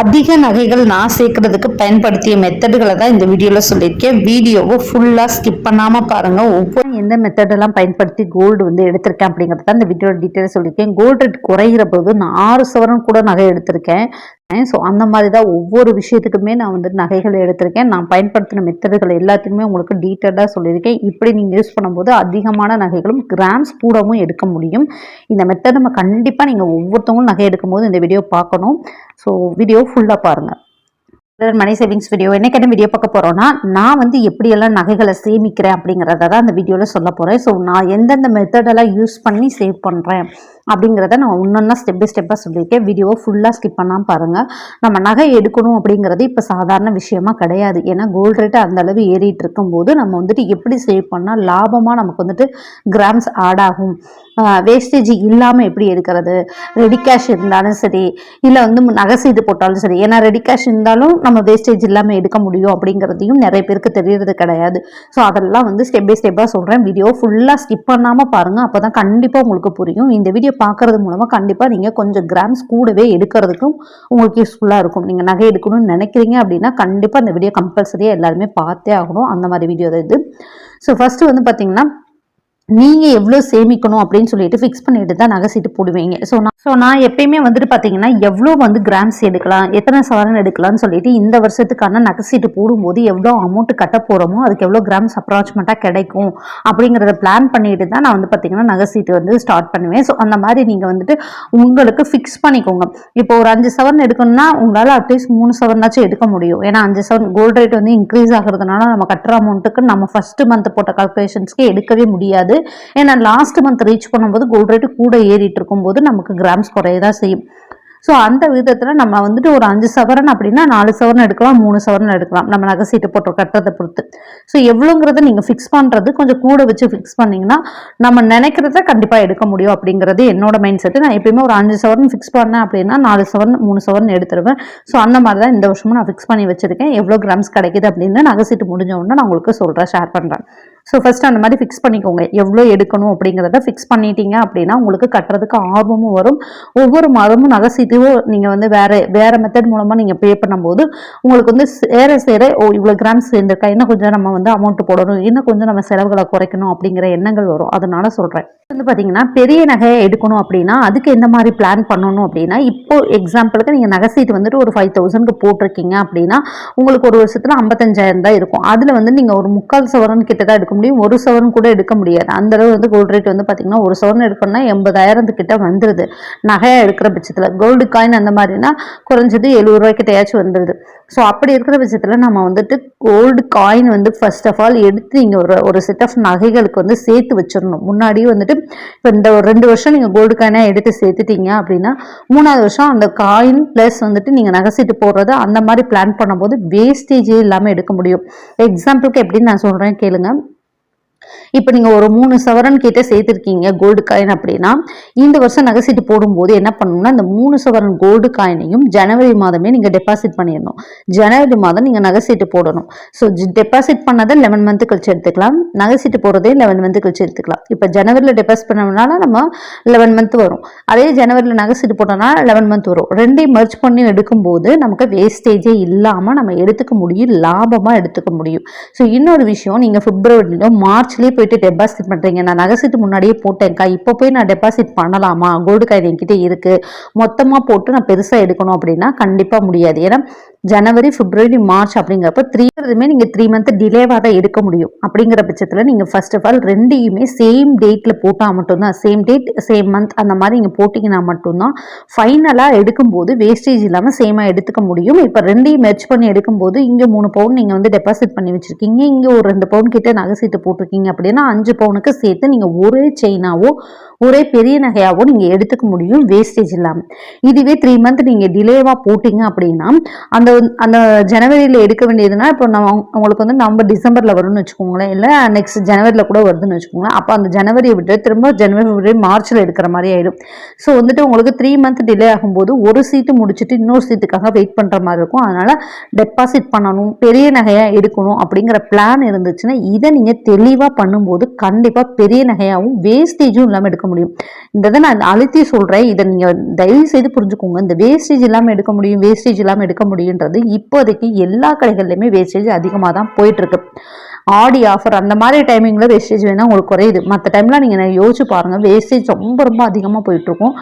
அதிக நகைகள் நான் சேர்க்கறதுக்கு பயன்படுத்திய மெத்தடுகளை தான் இந்த வீடியோவில் சொல்லியிருக்கேன். வீடியோவை ஃபுல்லாக ஸ்கிப் பண்ணாமல் பாருங்கள் ஒவ்வொரு எந்த மெத்தடெல்லாம் பயன்படுத்தி கோல்டு வந்து எடுத்திருக்கேன் அப்படிங்கிறது தான் இந்த வீடியோட டீட்டெயில் சொல்லியிருக்கேன். கோல்டு ரேட் குறைகிற போது நான் ஆறு சவரன் கூட நகை எடுத்திருக்கேன். ஸோ அந்த மாதிரி தான் ஒவ்வொரு விஷயத்துக்குமே நான் வந்து நகைகள் எடுத்திருக்கேன். நான் பயன்படுத்தின மெத்தடுகள் எல்லாத்தையுமே உங்களுக்கு டீட்டெயிலாக சொல்லியிருக்கேன். இப்படி நீங்கள் யூஸ் பண்ணும்போது அதிகமான நகைகளும் கிராம்ஸ் கூடவும் எடுக்க முடியும். இந்த மெத்தட் நம்ம கண்டிப்பாக நீங்கள் ஒவ்வொருத்தவங்களும் நகை எடுக்கும்போது இந்த வீடியோ பார்க்கணும். ஸோ வீடியோ ஃபுல்லாக பாருங்கள் மணி சேவிங்ஸ் வீடியோ என்ன வீடியோ பார்க்க போகிறோன்னா நான் வந்து எப்படியெல்லாம் நகைகளை சேமிக்கிறேன் அப்படிங்கிறத தான் அந்த வீடியோவில் சொல்ல போகிறேன் ஸோ நான் எந்தெந்த மெத்தடெல்லாம் யூஸ் பண்ணி சேவ் பண்ணுறேன் அப்படிங்கிறத நான் ஒன்றொன்னா ஸ்டெப் பை ஸ்டெப்பாக சொல்லியிருக்கேன். வீடியோவை ஃபுல்லாக ஸ்கிப் பண்ணாமல் பாருங்கள் நம்ம நகை எடுக்கணும் அப்படிங்கிறது இப்போ சாதாரண விஷயமா கிடையாது. ஏன்னா கோல்டு ரேட்டு அந்த அளவு ஏறிட்டு இருக்கும்போது நம்ம வந்துட்டு எப்படி சேவ் பண்ணால் லாபமாக நமக்கு வந்துட்டு கிராம்ஸ் ஆட் ஆகும். வேஸ்டேஜ் இல்லாமல் எப்படி எடுக்கிறது? ரெடி கேஷ் இருந்தாலும் சரி இல்லை வந்து நகை செய்து போட்டாலும் சரி. ஏன்னா ரெடி கேஷ் இருந்தாலும் நம்ம வேஸ்டேஜ் இல்லாமல் எடுக்க முடியும் அப்படிங்கிறதையும் நிறைய பேருக்கு தெரியறது கிடையாது. ஸோ அதெல்லாம் வந்து ஸ்டெப் பை ஸ்டெப்பாக சொல்கிறேன் வீடியோ ஃபுல்லாக ஸ்கிப் பண்ணாமல் பாருங்கள் அப்போ தான் கண்டிப்பாக உங்களுக்கு புரியும். இந்த வீடியோ பார்க்கறது மூலமாக கண்டிப்பாக நீங்கள் கொஞ்சம் கிராம்ஸ் கூடவே எடுக்கிறதுக்கும் உங்களுக்கு யூஸ்ஃபுல்லாக இருக்கும். நீங்கள் நகை எடுக்கணும்னு நினைக்கிறீங்க அப்படின்னா கண்டிப்பாக அந்த வீடியோ கம்பல்சரியாக எல்லாருமே பார்த்தே ஆகணும். அந்த மாதிரி வீடியோ தான் இது. ஸோ ஃபஸ்ட்டு வந்து பார்த்தீங்கன்னா நீங்கள் எவ்வளோ சேமிக்கணும் அப்படின்னு சொல்லிட்டு ஃபிக்ஸ் பண்ணிட்டு தான் நகை சீட்டு போடுவீங்க. ஸோ நான் ஸோ நான் எப்பயுமே வந்துட்டு பார்த்தீங்கன்னா எவ்வளோ வந்து கிராம்ஸ் எடுக்கலாம் எத்தனை சவரன் எடுக்கலாம்னு சொல்லிட்டு இந்த வருஷத்துக்கான நகை சீட்டு போடும்போது எவ்வளோ அமௌண்ட் கட்ட போகிறோமோ அதுக்கு எவ்வளோ கிராம்ஸ் அப்ராச்மெண்ட்டாக கிடைக்கும் அப்படிங்கிறத பிளான் பண்ணிட்டு தான் நான் வந்து பார்த்தீங்கன்னா நகை சீட்டு வந்து ஸ்டார்ட் பண்ணுவேன். ஸோ அந்த மாதிரி நீங்கள் வந்துட்டு உங்களுக்கு ஃபிக்ஸ் பண்ணிக்கோங்க. இப்போ ஒரு அஞ்சு சவரன் எடுக்கணும்னா உங்களால் அட்லீஸ்ட் மூணு சவரனாச்சும் எடுக்க முடியும். ஏன்னா அஞ்சு சவரன் கோல்டு ரேட் வந்து இன்க்ரீஸ் ஆகிறதுனால நம்ம கட்டுற அமௌண்ட்டுக்கு நம்ம ஃபர்ஸ்ட் மந்த் போட்ட கால்குலேஷன்ஸ்க்கு எடுக்கவே முடியாது. ஏன்னா லாஸ்ட் மந்த் ரீச் பண்ணும்போது கோல்டு ரேட்டு கூட ஏறிட்டு இருக்கும்போது நமக்கு கிராம்ஸ் குறையதான் செய்யும். ஸோ அந்த விதத்தில் நம்ம வந்துட்டு ஒரு அஞ்சு சவரன் அப்படின்னா நாலு சவரன் எடுக்கலாம் மூணு சவரன் எடுக்கலாம். நம்ம நகை சீட்டு போட்டு கட்டுறதை பொறுத்து. ஸோ எவ்வளோங்கிறத நீங்கள் ஃபிக்ஸ் பண்ணுறது கொஞ்சம் கூட வச்சு ஃபிக்ஸ் பண்ணிங்கன்னா நம்ம நினைக்கிறத கண்டிப்பாக எடுக்க முடியும் அப்படிங்கிறது என்னோட மைண்ட் செட்டு நான் எப்பயுமே ஒரு அஞ்சு சவரன் ஃபிக்ஸ் பண்ணேன் அப்படின்னா நாலு சவரன் மூணு சவரன் எடுத்துருவேன். ஸோ அந்த மாதிரி தான் இந்த வருஷமும் நான் ஃபிக்ஸ் பண்ணி வச்சிருக்கேன். எவ்வளோ கிராம்ஸ் கிடைக்குது அப்படின்னு நகை சீட்டு முடிஞ்ச உடனே நான் உங்களுக்கு சொல்கிறேன் ஷேர் பண்ணுறேன் ஸோ ஃபஸ்ட்டு அந்த மாதிரி ஃபிக்ஸ் பண்ணிக்கோங்க. எவ்வளோ எடுக்கணும் அப்படிங்கிறத ஃபிக்ஸ் பண்ணிட்டீங்க அப்படின்னா உங்களுக்கு கட்டுறதுக்கு ஆர்வமும் வரும். ஒவ்வொரு மாதமும் நகை சீட்டையும் நீங்கள் வந்து வேறு வேறு மெத்தட் மூலமாக நீங்கள் பே பண்ணும்போது உங்களுக்கு வந்து சேர சேர ஓ இவ்வளோ கிராம்ஸ் சேர்ந்துருக்கா? இன்னும் கொஞ்சம் நம்ம வந்து அமௌண்ட் போடணும். இன்னும் கொஞ்சம் நம்ம செலவுகளை குறைக்கணும் அப்படிங்கிற எண்ணங்கள் வரும். அதனால சொல்கிறேன் வந்து பார்த்தீங்கன்னா பெரிய நகையை எடுக்கணும் அப்படின்னா அதுக்கு எந்த மாதிரி பிளான் பண்ணணும் அப்படின்னா இப்போ எக்ஸாம்பிளுக்கு நீங்கள் நகை சீட்டு வந்துட்டு ஒரு ஃபைவ் தௌசண்ட்க்கு போட்டிருக்கீங்க அப்படின்னா உங்களுக்கு ஒரு வருஷத்தில் ஐம்பத்தஞ்சாயிரம் தான் இருக்கும். அதில் வந்து நீங்கள் ஒரு முக்கால் சவரன் கிட்ட தான் எடுக்க முடியும். ஒரு சவரன் கூட எடுக்க முடியாது. அந்த அளவு வந்து கோல்டு ரேட் வந்து பார்த்தீங்கன்னா ஒரு சவரன் எடுக்கணும்னா எண்பதாயிரம் கிட்ட வந்துடுது நகையை எடுக்கிற பட்சத்தில். கோல்டு காயின் அந்த மாதிரினா குறைஞ்சது எழுபது ரூபாய் கிட்டயாச்சும் வந்துடுது ஸோ அப்படி இருக்கிற பட்சத்தில் நம்ம வந்துட்டு கோல்டு காயின் வந்து ஃபர்ஸ்ட் ஆஃப் ஆல் எடுத்து நீங்கள் ஒரு ஒரு செட் ஆஃப் நகைகளுக்கு வந்து சேர்த்து வச்சிடணும். முன்னாடியே வந்துட்டு இப்போ இந்த ஒரு ரெண்டு வருஷம் நீங்கள் கோல்டு காயினாக எடுத்து சேர்த்துட்டீங்க அப்படின்னா மூணாவது வருஷம் அந்த காயின் ப்ளஸ் வந்துட்டு நீங்கள் நகை சீட்டு போடுறது அந்த மாதிரி பிளான் பண்ணும்போது வேஸ்டேஜே இல்லாமல் எடுக்க முடியும். எக்ஸாம்பிளுக்கு எப்படின்னு நான் சொல்கிறேன் கேளுங்க. இப்போ நீங்கள் ஒரு மூணு சவரன் கிட்ட சேர்த்துருக்கீங்க கோல்டு காயின் அப்படின்னா இந்த வருஷம் நகை சீட்டு போடும்போது என்ன பண்ணணும்னா இந்த மூணு சவரன் கோல்டு காயினையும் ஜனவரி மாதமே நீங்கள் டெபாசிட் பண்ணிடணும். ஜனவரி மாதம் நீங்கள் நகை சீட்டு போடணும் ஸோ டெபாசிட் பண்ணதை லெவன் மந்த்து கழிச்சு எடுத்துக்கலாம். நகை சீட்டு போடுறதே லெவன் மந்த்து கழிச்சு எடுத்துக்கலாம். இப்போ ஜனவரியில் டெபாசிட் பண்ணோம்னால நம்ம லெவன் மந்த் வரும். அதே ஜனவரியில் நகை சீட்டு போட்டோம்னா லெவன் மந்த் வரும். ரெண்டையும் மர்ச் பண்ணி எடுக்கும்போது நமக்கு வேஸ்டேஜே இல்லாமல் நம்ம எடுத்துக்க முடியும் லாபமாக எடுத்துக்க முடியும். ஸோ இன்னொரு விஷயம் நீங்கள் பிப்ரவரியிலோ பேங்க்லேயே போயிட்டு டெபாசிட் பண்ணுறீங்க நான் நகை சீட்டு முன்னாடியே போட்டேன்க்கா. இப்போ போய் நான் டெபாசிட் பண்ணலாமா? கோல்டு காயின் என்கிட்ட இருக்குது மொத்தமாக போட்டு நான் பெருசாக எடுக்கணும் அப்படின்னா கண்டிப்பாக முடியாது. ஏன்னா ஜனவரி பிப்ரவரி மார்ச் அப்படிங்கிறப்ப த்ரீமே நீங்கள் த்ரீ மந்த் டிலேவாக தான் எடுக்க முடியும். அப்படிங்கிற பட்சத்தில் நீங்கள் ஃபர்ஸ்ட் ஆஃப் ஆல் ரெண்டையுமே சேம் டேட்டில் போட்டால் மட்டும்தான். சேம் டேட் சேம் மந்த் அந்த மாதிரி நீங்கள் போட்டிங்கன்னா மட்டும்தான் ஃபைனலாக எடுக்கும்போது வேஸ்டேஜ் இல்லாமல் சேமாக எடுத்துக்க முடியும். இப்போ ரெண்டையும் மெர்ச் பண்ணி எடுக்கும்போது இங்கே மூணு பவுன் நீங்கள் வந்து டெபாசிட் பண்ணி வச்சுருக்கீங்க. இங்கே ஒரு ரெண்டு பவுன் கிட்டே நகை சீட்டு போட்டிருக்கீங்க அப்படின்னா அஞ்சு பவுனுக்கு சேர்த்து நீங்கள் ஒரே செயினாவோ ஒரே பெரிய நகையாகவும் நீங்கள் எடுத்துக்க முடியும் வேஸ்டேஜ் இல்லாமல் இதுவே த்ரீ மந்த் நீங்கள் டிலேவாக போட்டிங்க அப்படின்னா அந்த அந்த ஜனவரியில் எடுக்க வேண்டியதுன்னா இப்போ நம்ம உங்களுக்கு வந்து நவம்பர் டிசம்பரில் வரும்னு வச்சுக்கோங்களேன் இல்லை நெக்ஸ்ட் ஜனவரியில் கூட வருதுன்னு வச்சுக்கோங்களேன் அப்போ அந்த ஜனவரியை விட்டு திரும்ப ஜனவரி மார்ச்சில் எடுக்கிற மாதிரி ஆகிடும் ஸோ வந்துட்டு உங்களுக்கு த்ரீ மந்த் டிலே ஆகும்போது ஒரு சீட்டு முடிச்சுட்டு இன்னொரு சீட்டுக்காக வெயிட் பண்ணுற மாதிரி இருக்கும். அதனால் டெபாசிட் பண்ணணும் பெரிய நகையாக எடுக்கணும் அப்படிங்கிற பிளான் இருந்துச்சுன்னா இதை நீங்கள் தெளிவாக பண்ணும்போது கண்டிப்பாக பெரிய நகையாகவும் வேஸ்டேஜும் இல்லாமல் எடுக்க முடியும். இந்த இதை நான் அழுத்தி சொல்கிறேன் இதை நீங்கள் தயவு செய்து புரிஞ்சுக்கோங்க. இந்த வேஸ்டேஜ் இல்லாமல் எடுக்க முடியும் வேஸ்டேஜ் இல்லாமல் எடுக்க முடியுன்றது இப்போதைக்கு எல்லா கடைகள்லையுமே வேஸ்டேஜ் அதிகமாக தான் போயிட்டுருக்கு. ஆடி ஆஃபர் அந்த மாதிரி டைமிங்கில் வேஸ்டேஜ் வேணால் உங்களுக்கு குறையுது. மற்ற டைம்லாம் நீங்கள் யோசிச்சு பாருங்கள் வேஸ்டேஜ் ரொம்ப ரொம்ப அதிகமாக போயிட்டுருக்கும்.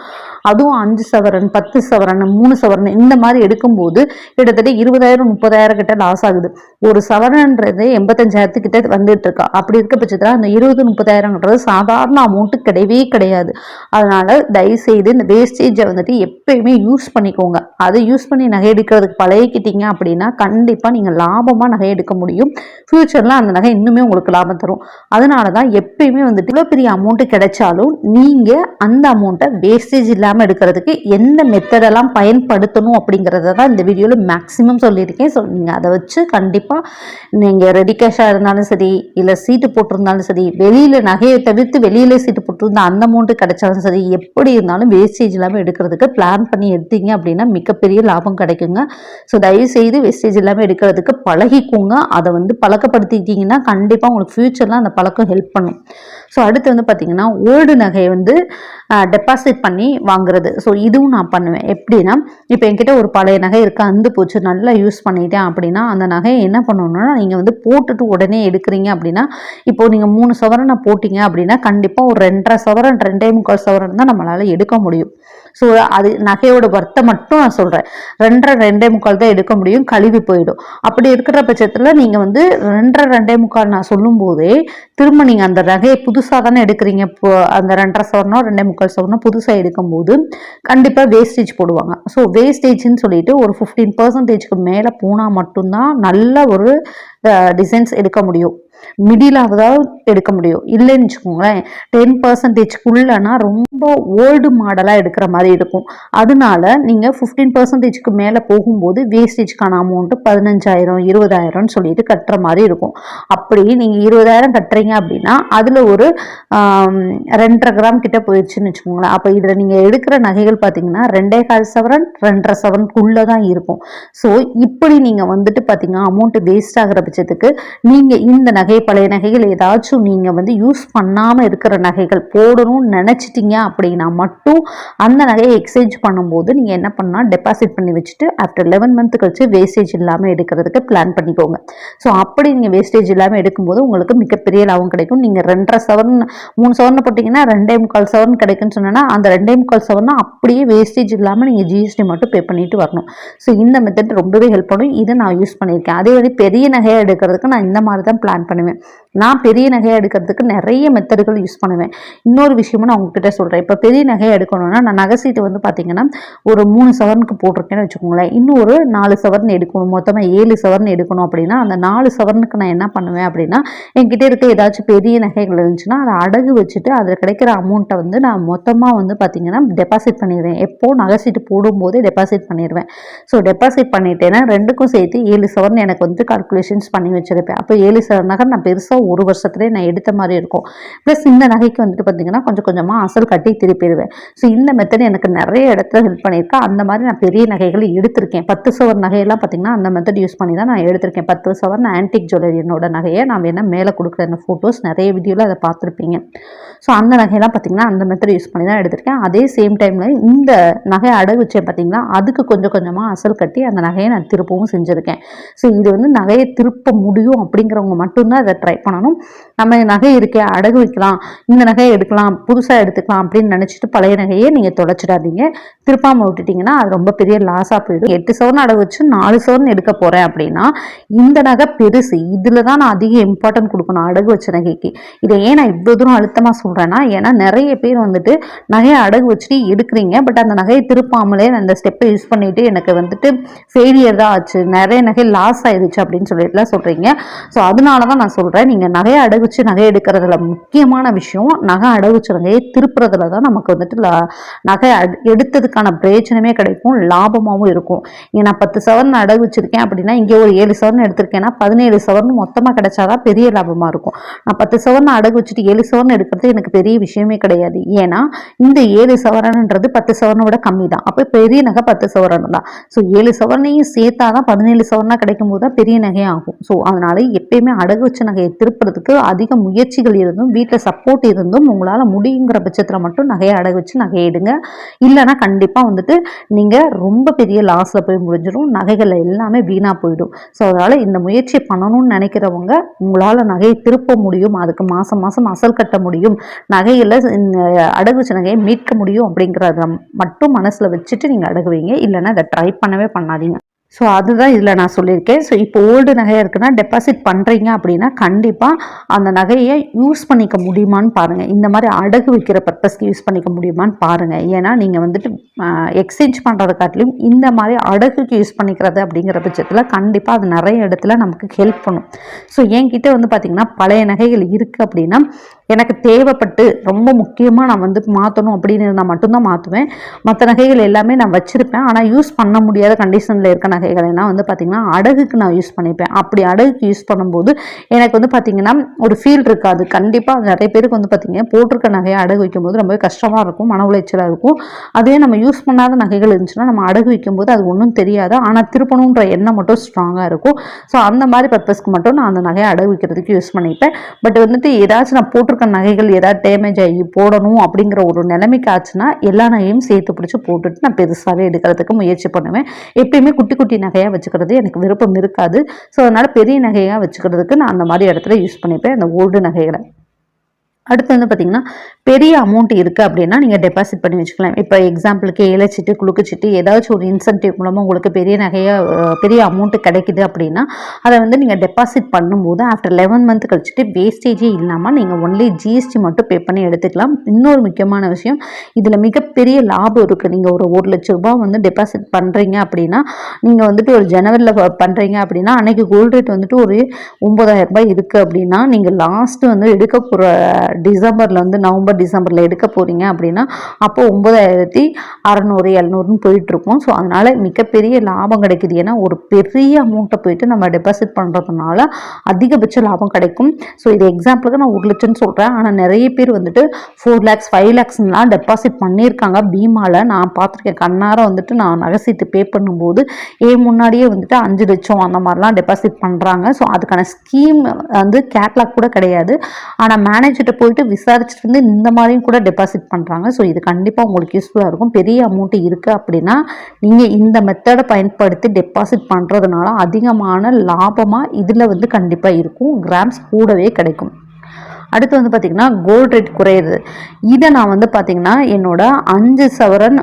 அதுவும் அஞ்சு சவரன் பத்து சவரன் மூணு சவரன் இந்த மாதிரி எடுக்கும்போது கிட்டத்தட்ட இருபதாயிரம் முப்பதாயிரம் கிட்ட லாஸ் ஆகுது. ஒரு சவரன்றது எண்பத்தஞ்சாயிரத்துக்கிட்ட வந்துட்டு இருக்கா. அப்படி இருக்க பட்சத்தில் அந்த இருபது முப்பதாயிரம்ன்றது சாதாரண அமௌண்ட்டு கிடையவே கிடையாது. அதனால தயவுசெய்து இந்த வேஸ்டேஜை வந்துட்டு எப்பயுமே யூஸ் பண்ணிக்கோங்க. அதை யூஸ் பண்ணி நகை எடுக்கிறதுக்கு பழகிக்கிட்டீங்க அப்படின்னா கண்டிப்பாக நீங்கள் லாபமாக நகை எடுக்க முடியும். ஃப்யூச்சரில் அந்த நகை இன்னுமே உங்களுக்கு லாபம் தரும். அதனால தான் எப்பயுமே வந்துட்டு இவ்வளோ பெரிய அமௌண்ட்டு கிடைச்சாலும் நீங்கள் அந்த அமௌண்ட்டை வேஸ்டேஜ் இல்லாமல் எடுக்கிறதுக்கு எந்த மெத்தடெல்லாம் பயன்படுத்தணும் அப்படிங்கிறத தான் இந்த வீடியோவில் மேக்ஸிமம் சொல்லியிருக்கேன். ஸோ நீங்கள் அதை வச்சு கண்டிப்பாக நீங்கள் ரெடி கேஷாக இருந்தாலும் சரி இல்லை சீட்டு போட்டிருந்தாலும் சரி வெளியில் நகையை தவிர்த்து வெளியில் சீட்டு போட்டிருந்தா அந்த அமௌண்ட்டு கிடைச்சாலும் சரி எப்படி இருந்தாலும் வேஸ்டேஜ் இல்லாமல் எடுக்கிறதுக்கு பிளான் பண்ணி எடுத்தீங்க அப்படின்னா மிகப்பெரிய லாபம் கிடைக்குங்க. ஸோ தயவுசெய்து வேஸ்டேஜ் இல்லாமல் எடுக்கிறதுக்கு பழகிக்கோங்க. அதை வந்து பழக்கப்படுத்திக்கிட்டிங்கன்னா கண்டிப்பாக உங்களுக்கு ஃப்யூச்சரில் அந்த பழக்கம் ஹெல்ப் பண்ணும். ஸோ அடுத்து வந்து பார்த்திங்கன்னா ஓல்டு நகையை வந்து டெபாசிட் பண்ணி வாங்குறது. ஸோ இதுவும் நான் பண்ணுவேன். எப்படின்னா இப்போ என்கிட்ட ஒரு பழைய நகை இருக்குது அந்து போச்சு நல்லா யூஸ் பண்ணிட்டேன் அப்படின்னா அந்த நகையை என்ன பண்ணணும்னா நீங்கள் வந்து போட்டுட்டு உடனே எடுக்கிறீங்க அப்படின்னா இப்போ நீங்கள் மூணு சவரனை போட்டிங்க அப்படின்னா கண்டிப்பாக ஒரு ரெண்டரை சவரன் ரெண்டே முக்கால் சவரன் தான் நம்மளால் எடுக்க முடியும். ஸோ அது நகையோட ஒர்த்தை மட்டும் நான் சொல்கிறேன் ரெண்டரை ரெண்டே முக்கால் தான் எடுக்க முடியும் கழுவி போயிடும். அப்படி இருக்கிற பட்சத்தில் நீங்கள் வந்து ரெண்டரை ரெண்டே முக்கால் நான் சொல்லும்போதே திரும்ப நீங்கள் அந்த நகையை புதுசாக தானே எடுக்கிறீங்க. இப்போ அந்த ரெண்டரை சவரனோ ரெண்டே முக்கால் சவரனோ புதுசாக எடுக்கும்போது கண்டிப்பாக வேஸ்டேஜ் போடுவாங்க. ஸோ வேஸ்டேஜ்னு சொல்லிட்டு ஒரு ஃபிஃப்டீன் பர்சன்டேஜ்க்கு மேலே போனால் மட்டும்தான் நல்ல ஒரு டிசைன்ஸ் எடுக்க முடியும். மிடிலாவதாவது எடுக்க முடியும். இல்லைன்னு வச்சுக்கோங்களேன் டென் பர்சன்டேஜ்க்குள்ளனா ரொம்ப ஓல்டு மாடலாக எடுக்கிற மாதிரி இருக்கும். அதனால நீங்கள் ஃபிஃப்டீன் பர்சன்டேஜ்க்கு மேலே போகும்போது வேஸ்டேஜ்க்கான அமௌண்ட்டு பதினஞ்சாயிரம் இருபதாயிரம்னு சொல்லிட்டு கட்டுற மாதிரி இருக்கும். அப்படி நீங்கள் இருபதாயிரம் கட்டுறீங்க அப்படின்னா அதில் ஒரு ரெண்டரை கிராம் கிட்ட போயிடுச்சுன்னு வச்சுக்கோங்களேன். அப்போ இதில் நீங்கள் எடுக்கிற நகைகள் பார்த்தீங்கன்னா ரெண்டே கால் சவரன் ரெண்டரை சவரனுக்குள்ளே தான் இருக்கும். ஸோ இப்படி நீங்கள் வந்துட்டு பார்த்தீங்கன்னா அமௌண்ட்டு வேஸ்ட் ஆகிற பட்சத்துக்கு நீங்கள் இந்த நகை பழைய நகைகள் ஏதாச்சும் நீங்கள் வந்து யூஸ் பண்ணாமல் இருக்கிற நகைகள் போடணும்னு நினச்சிட்டிங்க அப்படின்னா மட்டும் அந்த நகையை எக்ஸ்சேஞ்ச் பண்ணும்போது நீங்கள் என்ன பண்ணால் டெபாசிட் பண்ணி வச்சுட்டு ஆஃப்டர் லெவன் மந்த் கழிச்சு வேஸ்டேஜ் இல்லாமல் எடுக்கிறதுக்கு பிளான் பண்ணிக்கோங்க. ஸோ அப்படி நீங்கள் வேஸ்டேஜ் இல்லாமல் எடுக்கும்போது உங்களுக்கு மிகப்பெரிய லாபம் கிடைக்கும். நீங்கள் ரெண்டரை சவரன் மூணு சவரன் போட்டிங்கன்னா ரெண்டே முக்கால் சவரன் கிடைக்குன்னு சொன்னால் அந்த ரெண்டே முக்கால் சவரன் அப்படியே வேஸ்டேஜ் இல்லாமல் நீங்கள் ஜிஎஸ்டி மட்டும் பே பண்ணிட்டு வரணும். ஸோ இந்த மெத்தட் ரொம்பவே ஹெல்ப் பண்ணும். இதை நான் யூஸ் பண்ணியிருக்கேன். அதே மாதிரி பெரிய நகையை எடுக்கிறதுக்கு நான் இந்த மாதிரி தான் பிளான் பண்ணுவேன். நான் பெரிய நகையை எடுக்கிறதுக்கு நிறைய மெத்தடுகள் யூஸ் பண்ணுவேன். இன்னொரு விஷயமும் நான் உங்ககிட்ட சொல்கிறேன் இப்போ பெரிய நகையை எடுக்கணும்னா நான் நகை சீட்டு வந்து பார்த்தீங்கன்னா ஒரு மூணு சவரனுக்கு போட்டிருக்கேன்னு வச்சுக்கோங்களேன். இன்னும் ஒரு நாலு சவரன் எடுக்கணும். மொத்தமாக ஏழு சவரன் எடுக்கணும் அப்படின்னா அந்த நாலு சவரனுக்கு நான் என்ன பண்ணுவேன் அப்படின்னா என்கிட்ட இருக்க ஏதாச்சும் பெரிய நகைகள் இருந்துச்சுன்னா அதை அடகு வச்சுட்டு அதில் கிடைக்கிற அமௌண்ட்டை வந்து நான் மொத்தமாக வந்து பார்த்தீங்கன்னா டெபாசிட் பண்ணிடுவேன். எப்போ நகை சீட்டு போடும்போதே டெபாசிட் பண்ணிடுவேன். ஸோ டெபாசிட் பண்ணிட்டேன்னா ரெண்டுக்கும் சேர்த்து ஏழு சவரன் எனக்கு வந்து கால்குலேஷன்ஸ் பண்ணி வச்சிருப்பேன். அப்போ ஏழு சவரன் நான் பெருசாக ஒரு வருஷத்துலேயே நான் எடுத்த மாதிரி இருக்கும். ப்ளஸ் இந்த நகைக்கு வந்துட்டு பார்த்தீங்கன்னா கொஞ்சம் கொஞ்சமாக அசல் கட்டி திருப்பிடுவேன் ஸோ இந்த மெத்தட் எனக்கு நிறைய இடத்துல ஹெல்ப் பண்ணியிருக்கேன் அந்த மாதிரி நான் பெரிய நகைகள் எடுத்திருக்கேன். பத்து சவர் நகையெல்லாம் பார்த்தீங்கன்னா அந்த மெத்தட் யூஸ் பண்ணி தான் நான் எடுத்திருக்கேன். பத்து சவர் ஆன்டிக் ஜுவல்லரி என்னோட நகையை நான் வேணால் மேலே கொடுக்குற அந்த ஃபோட்டோஸ் நிறைய வீடியோவில் அதை பார்த்துருப்பீங்க. ஸோ அந்த நகையெல்லாம் பார்த்தீங்கன்னா அந்த மெத்தட் யூஸ் பண்ணி தான் எடுத்திருக்கேன். அதே சேம் டைமில் இந்த நகை அடகு வச்சேன் பார்த்தீங்கன்னா அதுக்கு கொஞ்சம் கொஞ்சமாக அசல் கட்டி அந்த நகையை நான் திருப்பவும் செஞ்சுருக்கேன். ஸோ இது வந்து நகையை திருப்ப முடியும் அப்படிங்கிறவங்க மட்டும்தான் அதை ட்ரை பண்ணணும். நம்ம நகை இருக்கே அடகு வைக்கலாம். இந்த நகையை எடுக்கலாம் புதுசாக எடுத்துக்கலாம் அப்படின்னு நினச்சிட்டு பழைய நகையை நீங்கள் தொலைச்சிடாதீங்க. திருப்பாமல் விட்டுட்டிங்கன்னா அது ரொம்ப பெரிய லாஸாக போயிடும். எட்டு சவரன் அடகு வச்சு நாலு சவரன் எடுக்க போகிறேன் அப்படின்னா இந்த நகை பெருசு. இதில் தான் நான் அதிக இம்பார்ட்டன்ட் கொடுக்கணும் அடகு வச்ச நகைக்கு. இதை ஏன் நான் இவ்வளோ தூரம் அழுத்தமாக சொல்கிறேன்னா ஏன்னா நிறைய பேர் வந்துட்டு நகையை அடகு வச்சுட்டு எடுக்கிறீங்க. பட் அந்த நகையை திருப்பாமலே அந்த ஸ்டெப்பை யூஸ் பண்ணிட்டு எனக்கு வந்துட்டு ஃபெயிலியர் தான் ஆச்சு. நிறைய நகை லாஸ் ஆயிடுச்சு அப்படின்னு சொல்லிட்டுலாம் சொல்கிறீங்க ஸோ அதனால தான் நான் சொல்கிறேன் நீங்கள் நகையை அடகுச்சு நகை எடுக்கிறதுல முக்கியமான விஷயம் நகை அடகுச்சு நகையை திருப்புறதுல தான் நமக்கு வந்துட்டு நகை எடுத்ததுக்கான பிரயோஜனமே கிடைக்கும் லாபமாகவும் இருக்கும். இங்கே நான் பத்து சவரன் அடகு வச்சிருக்கேன் அப்படின்னா இங்கே ஒரு ஏழு சவரன் எடுத்திருக்கேன்னா பதினேழு சவரன் மொத்தமாக கிடைச்சாதான் பெரிய லாபமாக இருக்கும். நான் பத்து சவரன் அடகு வச்சுட்டு ஏழு சவரன் எடுக்கிறது எனக்கு பெரிய விஷயமே கிடையாது. ஏன்னா இந்த ஏழு சவரன்ன்றது பத்து சவரனை விட கம்மி தான். அப்போ பெரிய நகை பத்து சவரன் தான். ஸோ ஏழு சவரனையும் சேர்த்தா தான் பதினேழு சவரனாக கிடைக்கும் போது தான் பெரிய நகை ஆகும் ஸோ அதனால எப்பயுமே அடகு வச்ச நகையை திருப்புறதுக்கு அதிக அதிக முயற்சிகள் இருந்தும் வீட்டில் சப்போர்ட் இருந்தும் உங்களால் முடியுங்கிற பட்சத்தில் மட்டும் நகையை அடகு வச்சு நகையை எடுங்க. இல்லைன்னா கண்டிப்பாக வந்துட்டு நீங்கள் ரொம்ப பெரிய லாஸில் போய் முடிஞ்சிடும். நகைகள் எல்லாமே வீணாக போயிடும். ஸோ அதனால் இந்த முயற்சி பண்ணணும்னு நினைக்கிறவங்க உங்களால் நகையை திருப்ப முடியும். அதுக்கு மாதம் மாதம் அசல் கட்ட முடியும். நகையில் அடகு வச்ச நகையை மீட்க முடியும் அப்படிங்கிறத மட்டும் மனசில் வச்சுட்டு நீங்கள் அடகுவீங்க. இல்லைன்னா அதை ட்ரை பண்ணவே பண்ணாதீங்க. ஸோ அதுதான் இதில் நான் சொல்லியிருக்கேன். ஸோ இப்போ ஓல்டு நகையாக இருக்குன்னா டெபாசிட் பண்ணுறீங்க அப்படின்னா கண்டிப்பாக அந்த நகையை யூஸ் பண்ணிக்க முடியுமான்னு பாருங்கள் இந்த மாதிரி அடகு வைக்கிற பர்பஸ்க்கு யூஸ் பண்ணிக்க முடியுமான்னு பாருங்கள் ஏன்னா நீங்கள் வந்துட்டு எக்ஸ்சேஞ்ச் பண்ணுறத காட்டிலும் இந்த மாதிரி அடகுக்கு யூஸ் பண்ணிக்கிறது அப்படிங்கிற பட்சத்தில் கண்டிப்பாக அது நிறைய இடத்துல நமக்கு ஹெல்ப் பண்ணும். ஸோ என்கிட்ட வந்து பார்த்திங்கன்னா பழைய நகைகள் இருக்குது அப்படின்னா எனக்கு தேவைப்பட்டு ரொம்ப முக்கியமாக நான் வந்து மாற்றணும் அப்படின்னு நான் மட்டும்தான் மாற்றுவேன் மற்ற நகைகள் எல்லாமே நான் வச்சுருப்பேன். ஆனால் யூஸ் பண்ண முடியாத கண்டிஷனில் இருக்க நகைகள் எல்லாம் வந்து பார்த்திங்கன்னா அடகுக்கு நான் யூஸ் பண்ணிப்பேன். அப்படி அடகுக்கு யூஸ் பண்ணும்போது எனக்கு வந்து பார்த்திங்கன்னா ஒரு ஃபீல் இருக்காது. கண்டிப்பாக நிறைய பேருக்கு வந்து பார்த்திங்கன்னா போட்டிருக்க நகையை அடகு வைக்கும்போது ரொம்பவே கஷ்டமாக இருக்கும் மன உளைச்சலாக இருக்கும். அதே நம்ம யூஸ் பண்ணாத நகைகள் இருந்துச்சுன்னா நம்ம அடகு வைக்கும்போது அது ஒன்றும் தெரியாது. ஆனால் திருப்பணுன்ற எண்ணம் மட்டும் ஸ்ட்ராங்காக இருக்கும். ஸோ அந்த மாதிரி பர்பஸ்க்கு மட்டும் நான் அந்த நகையை அடகு வைக்கிறதுக்கு யூஸ் பண்ணிப்பேன். பட் வந்துட்டு ஏதாச்சும் நான் போட்டிருக்க இருக்க நகைகள் ஏதாவது டேமேஜ் ஆகி போடணும் அப்படிங்கிற ஒரு நிலைமைக்கு ஆச்சுன்னா எல்லா நகையும் சேர்த்து பிடிச்சி போட்டுட்டு நான் பெருசாகவே எடுக்கிறதுக்கு முயற்சி பண்ணுவேன். எப்பயுமே குட்டி குட்டி நகையாக வச்சுக்கிறது எனக்கு விருப்பம் இருக்காது. ஸோ அதனால் பெரிய நகையாக வச்சுக்கிறதுக்கு நான் அந்த மாதிரி இடத்துல யூஸ் பண்ணிப்பேன். அந்த ஓல்டு நகைகளை. அடுத்து வந்து பார்த்தீங்கன்னா பெரிய அமௌண்ட் இருக்குது அப்படின்னா நீங்கள் டெபாசிட் பண்ணி வச்சுக்கலாம். இப்போ எக்ஸாம்பிளுக்கு ஏலச்சிட்டு குழுக்குச்சிட்டு ஏதாச்சும் ஒரு இன்சென்டிவ் மூலமாக உங்களுக்கு பெரிய நகையாக பெரிய அமௌண்ட்டு கிடைக்குது அப்படின்னா அதை வந்து நீங்கள் டெபாசிட் பண்ணும்போது ஆஃப்டர் லெவன் மந்த் கழிச்சுட்டு வேஸ்டேஜே இல்லாமல் நீங்கள் ஒன்லி ஜிஎஸ்டி மட்டும் பே பண்ணி எடுத்துக்கலாம். இன்னொரு முக்கியமான விஷயம் இதில் மிகப்பெரிய லாபம் இருக்குது நீங்கள் ஒரு ஒரு லட்ச ரூபா வந்து டெபாசிட் பண்ணுறீங்க அப்படின்னா நீங்கள் வந்துட்டு ஒரு ஜனவரியில் பண்ணுறீங்க அப்படின்னா அன்றைக்கி கோல்டு ரேட் வந்துட்டு ஒரு ஒம்பதாயிரம் ரூபாய் இருக்குது அப்படின்னா நீங்கள் லாஸ்ட்டு வந்து எடுக்க போகிற டிசம்பரில் வந்து நவம்பர் டிசம்பரில் எடுக்க போகிறீங்க அப்படின்னா அப்போ ஒம்பதாயிரத்தி அறநூறு எழுநூறுன்னு போயிட்டுருக்கும். ஸோ அதனால் மிகப்பெரிய லாபம் கிடைக்குது. ஏன்னா ஒரு பெரிய அமௌண்ட்டை போயிட்டு நம்ம டெபாசிட் பண்ணுறதுனால அதிகபட்ச லாபம் கிடைக்கும். ஸோ இது எக்ஸாம்பிளுக்கு நான் ஒரு லட்சம்னு சொல்கிறேன் ஆனால் நிறைய பேர் வந்துட்டு ஃபோர் லேக்ஸ் ஃபைவ் லேக்ஸ்லாம் டெபாசிட் பண்ணியிருக்காங்க. பீமாவில் நான் பார்த்துருக்கேன். கண்ணார வந்துட்டு நான் நகைசீட்டு பே பண்ணும்போது ஏ முன்னாடியே வந்துட்டு அஞ்சு லட்சம் அந்த மாதிரிலாம் டெபாசிட் பண்ணுறாங்க ஸோ அதுக்கான ஸ்கீம் வந்து கேட்லாக் கூட கிடையாது. ஆனால் மேனேஜர்கிட்ட போயிட்டு விசாரிச்சுட்டு வந்து இந்த மாதிரியும் கூட டெபாசிட் பண்ணுறாங்க ஸோ இது கண்டிப்பாக உங்களுக்கு யூஸ்ஃபுல்லாக இருக்கும். பெரிய அமௌண்ட்டு இருக்குது அப்படின்னா நீங்கள் இந்த மெத்தடை பயன்படுத்தி டெபாசிட் பண்ணுறதுனால அதிகமான லாபமாக இதில் வந்து கண்டிப்பாக இருக்கும். கிராம்ஸ் கூடவே கிடைக்கும். அடுத்து வந்து பார்த்திங்கன்னா கோல்ட் ரேட் குறையிறது. இதை நான் வந்து பார்த்திங்கன்னா என்னோட அஞ்சு சவரன்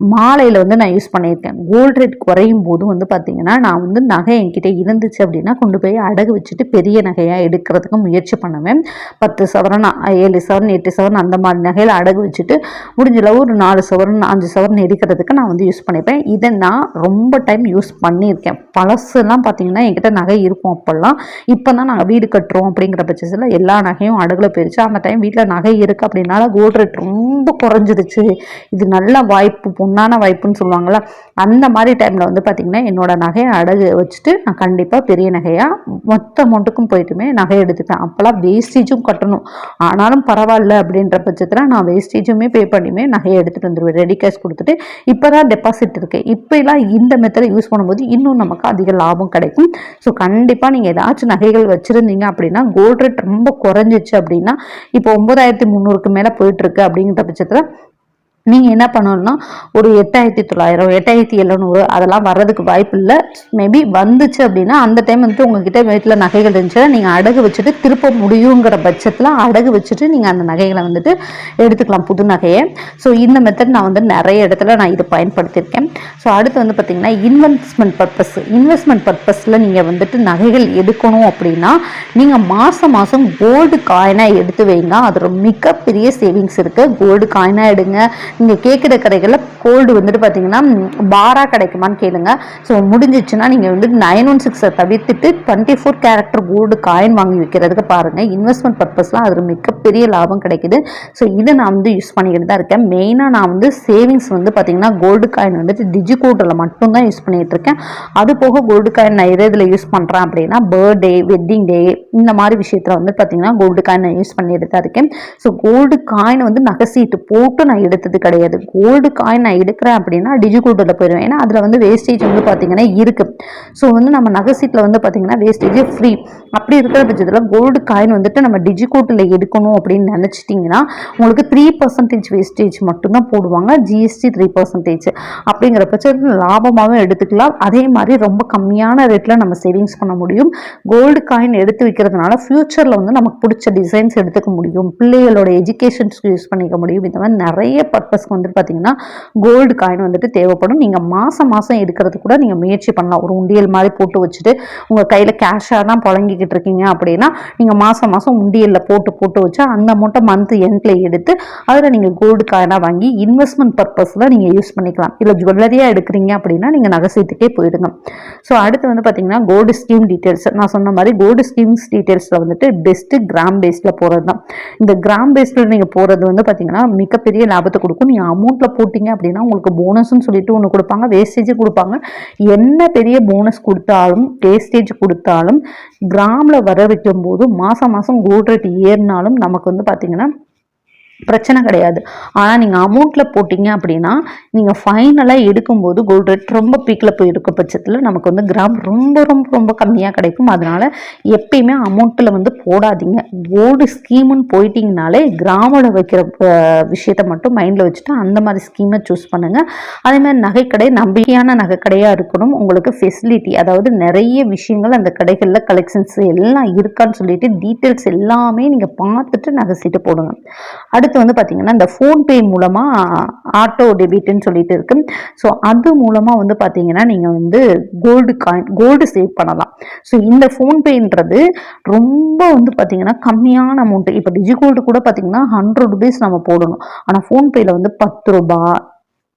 மாலையில் வந்து நான் யூஸ் பண்ணியிருக்கேன். கோல்ட் ரேட் குறையும் போது வந்து பார்த்திங்கன்னா நான் வந்து நகை என்கிட்ட இருந்துச்சு அப்படின்னா கொண்டு போய் அடகு வச்சுட்டு பெரிய நகையாக எடுக்கிறதுக்கு முயற்சி பண்ணுவேன். பத்து சவரன் ஏழு சவரன் எட்டு சவரன் அந்த மாதிரி நகையில் அடகு வச்சுட்டு முடிஞ்சளவு ஒரு நாலு சவரன் அஞ்சு சவரன் எடுக்கிறதுக்கு நான் வந்து யூஸ் பண்ணிப்பேன். இதை நான் ரொம்ப டைம் யூஸ் பண்ணியிருக்கேன். பழசுலாம் பார்த்திங்கன்னா என்கிட்ட நகை இருக்கும் அப்போல்லாம். இப்போ தான் நாங்கள் வீடு கட்டுறோம் அப்படிங்கிற பட்சத்தில் எல்லா நகையும் அடகுல போயிடுச்சு அந்த டைம் வீட்டில் நகை இருக்குது அப்படின்னால கோல்ட் ரேட் ரொம்ப குறைஞ்சிருச்சு. இது நல்ல வாய்ப்பு பொண்ணான வாய்ப்புன்னு சொல்லுவாங்கள்ல அந்த மாதிரி டைமில் வந்து பார்த்திங்கன்னா என்னோடய நகையை அடகு வச்சுட்டு நான் கண்டிப்பாக பெரிய நகையாக மொத்த அமௌண்ட்டுக்கும் போயிட்டுமே நகை எடுத்துப்பேன். அப்போல்லாம் வேஸ்டேஜும் கட்டணும். ஆனாலும் பரவாயில்ல அப்படின்ற பட்சத்தில் நான் வேஸ்டேஜுமே பே பண்ணியுமே நகையை எடுத்துகிட்டு வந்துடுவேன் ரெடி கேஷ் கொடுத்துட்டு இப்போ தான் டெபாசிட் இருக்குது இப்போலாம் இந்த மெத்தடை யூஸ் பண்ணும்போது இன்னும் நமக்கு அதிக லாபம் கிடைக்கும். ஸோ கண்டிப்பாக நீங்கள் ஏதாச்சும் நகைகள் வச்சுருந்தீங்க அப்படின்னா கோல்ட் ரேட் ரொம்ப குறைஞ்சிச்சு அப்படின்னா இப்போ ஒம்பதாயிரத்தி முந்நூறுக்கு மேலே போயிட்டுருக்கு அப்படிங்கிற பட்சத்தில் நீங்கள் என்ன பண்ணணும்னா ஒரு எட்டாயிரத்தி தொள்ளாயிரம் எட்டாயிரத்தி எழுநூறு அதெல்லாம் வர்றதுக்கு வாய்ப்பு இல்லை மேபி வந்துச்சு அப்படின்னா அந்த டைம் வந்துட்டு உங்ககிட்ட வீட்டில் நகைகள் இருந்துச்சுன்னா நீங்கள் அடகு வச்சுட்டு திருப்ப முடியுங்கிற பட்சத்தில் அடகு வச்சுட்டு நீங்கள் அந்த நகைகளை வந்துட்டு எடுத்துக்கலாம் புது நகையை. ஸோ இந்த மெத்தட் நான் வந்து நிறைய இடத்துல நான் இதை பயன்படுத்தியிருக்கேன். ஸோ அடுத்து வந்து பார்த்திங்கன்னா இன்வெஸ்ட்மெண்ட் பர்பஸ் இன்வெஸ்ட்மெண்ட் பர்பஸில் நீங்கள் வந்துட்டு நகைகள் எடுக்கணும் அப்படின்னா நீங்கள் மாதம் மாதம் கோல்டு காயினாக எடுத்து வைங்க. அது ஒரு மிகப்பெரிய சேவிங்ஸ் இருக்குது கோல்டு காயினாக எடுங்க. நீங்கள் கேட்குற கடைகளில் கோல்டு வந்துட்டு பார்த்தீங்கன்னா பாராக கிடைக்குமான்னு கேளுங்க. ஸோ முடிஞ்சிச்சுன்னா நீங்கள் வந்து நைன் ஒன் சிக்ஸை தவிர்த்துட்டு twenty four character gold coin வாங்கி வைக்கிறதுக்கு பாருங்கள் இன்வெஸ்ட்மெண்ட் பர்பஸ்லாம் அது மிகப்பெரிய லாபம் கிடைக்குது. ஸோ இதை நான் வந்து யூஸ் பண்ணிக்கிட்டு தான் இருக்கேன். மெயினாக நான் வந்து சேவிங்ஸ் வந்து பார்த்தீங்கன்னா கோல்டு காயின் வந்துட்டு டிஜி கோல்டில் மட்டும்தான் யூஸ் பண்ணிகிட்டு இருக்கேன். அது போக கோல்டு காயின் நான் எதை இதில் யூஸ் பண்ணுறேன் அப்படின்னா பர்த்டே வெட்டிங் டே இந்த மாதிரி விஷயத்தில் வந்து பார்த்தீங்கன்னா கோல்டு காயின் நான் யூஸ் பண்ணிட்டு தான் இருக்கேன். ஸோ கோல்டு காயின் வந்து நகசீட்டு போட்டு நான் எடுத்தது கிடையாது. கோல்டு காயின் நான் எடுக்கிறேன் அப்படின்னா டிஜிகோல்டில் போயிடுவேன். ஏன்னா அதில் வந்து வேஸ்டேஜ் வந்து பார்த்தீங்கன்னா இருக்குது ஸோ வந்து நம்ம நகை சீட்டில் வந்து பார்த்தீங்கன்னா வேஸ்டேஜ் ஃப்ரீ அப்படி இருக்கிற பட்சத்தில் கோல்டு காயின் வந்துட்டு நம்ம டிஜிகோட்டில் எடுக்கணும் அப்படின்னு நினச்சிட்டிங்கன்னா உங்களுக்கு த்ரீ பர்சன்டேஜ் வேஸ்டேஜ் மட்டும்தான் போடுவாங்க. ஜிஎஸ்டி த்ரீ பர்சன்டேஜ் அப்படிங்கிற பட்சத்தில் லாபமாகவும் எடுத்துக்கலாம். அதே மாதிரி ரொம்ப கம்மியான ரேட்டில் நம்ம சேவிங்ஸ் பண்ண முடியும். கோல்டு காயின் எடுத்து வைக்கிறதுனால ஃப்யூச்சரில் வந்து நமக்கு பிடிச்ச டிசைன்ஸ் எடுத்துக்க முடியும். பிள்ளைகளோட எஜுகேஷன்ஸ்க்கு யூஸ் பண்ணிக்க முடியும். இந்த மாதிரி நிறைய பர்பஸ்க்கு வந்துட்டு பார்த்தீங்கன்னா கோல்டு காயின் வந்துட்டு தேவைப்படும். நீங்கள் மாதம் மாதம் எடுக்கிறது கூட நீங்கள் முயற்சி பண்ணலாம். ஒரு உண்டியல் மாதிரி போட்டு வச்சுட்டு உங்கள் கையில் கேஷாக தான் புழங்கிக்கிட்டு இருக்கீங்க அப்படின்னா நீங்கள் மாதம் மாதம் உண்டியலில் போட்டு போட்டு வச்சு அந்த அமௌண்ட்டை மந்த் எண்டில் எடுத்து அதில் நீங்கள் கோல்டு காயினாக வாங்கி இன்வெஸ்ட்மெண்ட் பர்பஸில் நீங்கள் யூஸ் பண்ணிக்கலாம். இல்லை ஜுவல்லரியாக எடுக்கிறீங்க அப்படின்னா நீங்கள் நகைசீட்டுக்கே போயிடுங்க. ஸோ அடுத்து வந்து பார்த்தீங்கன்னா கோல்டு ஸ்கீம் டீட்டெயில்ஸ் நான் சொன்ன மாதிரி கோல்டு ஸ்கீம்ஸ் டீட்டெயில்ஸில் வந்துட்டு பெஸ்ட்டு கிராம் பேஸில் போகிறது தான் இந்த கிராம் பேஸில் நீங்கள் போகிறது வந்து பார்த்தீங்கன்னா மிகப்பெரிய லாபத்தை கொடுக்கும். நீங்கள் அமௌண்ட்டில் போட்டிங்க அப்படின்னா உங்களுக்கு போனஸ்ன்னு சொல்லிட்டு ஒன்று கொடுப்பாங்க. வேஸ்டேஜ் கொடுப்பாங்க. என்ன பெரிய போனஸ் கொடுத்தாலும் வேஸ்டேஜ் கொடுத்தாலும் கிராமில் வர வைக்கும் போது மாதம் மாதம் கோல்ட் ரேட் ஏறினாலும் நமக்கு வந்து பார்த்தீங்கன்னா பிரச்சனை கிடையாது. ஆனால் நீங்கள் அமௌண்ட்டில் போட்டிங்க அப்படின்னா நீங்கள் ஃபைனலாக எடுக்கும்போது கோல்டு ரேட் ரொம்ப பீக்கில் போய் இருக்க பட்சத்தில் நமக்கு வந்து கிராம் ரொம்ப ரொம்ப ரொம்ப கம்மியாக கிடைக்கும். அதனால் எப்பயுமே அமௌண்ட்டில் வந்து போடாதீங்க. கோல்டு ஸ்கீமுன்னு போயிட்டீங்கனாலே கிராமில் வைக்கிற விஷயத்த மட்டும் மைண்டில் வச்சுட்டு அந்த மாதிரி ஸ்கீமை சூஸ் பண்ணுங்கள் அதேமாதிரி நகைக்கடை நம்பிக்கையான நகைக்கடையாக இருக்கணும். உங்களுக்கு ஃபெசிலிட்டி அதாவது நிறைய விஷயங்கள் அந்த கடைகளில் கலெக்ஷன்ஸ் எல்லாம் இருக்கான்னு சொல்லிட்டு டீட்டெயில்ஸ் எல்லாமே நீங்கள் பார்த்துட்டு நகை சீட்டு போடுங்க. அடுத்து வந்து பார்த்தீங்கன்னா இந்த ஃபோன்பே மூலமாக ஆட்டோ டெபிட்னு சொல்லிட்டு இருக்கு. ஸோ அது மூலமாக வந்து பார்த்தீங்கன்னா நீங்கள் வந்து கோல்டு காயின் கோல்டு சேவ் பண்ணலாம். ஸோ இந்த ஃபோன்பேன்றது ரொம்ப வந்து பார்த்தீங்கன்னா கம்மியான அமௌண்ட்டு இப்போ டிஜிகோல்டு கூட பார்த்தீங்கன்னா ஹண்ட்ரட் ருபீஸ் நம்ம போடணும். ஆனால் ஃபோன்பேயில் வந்து பத்து ரூபா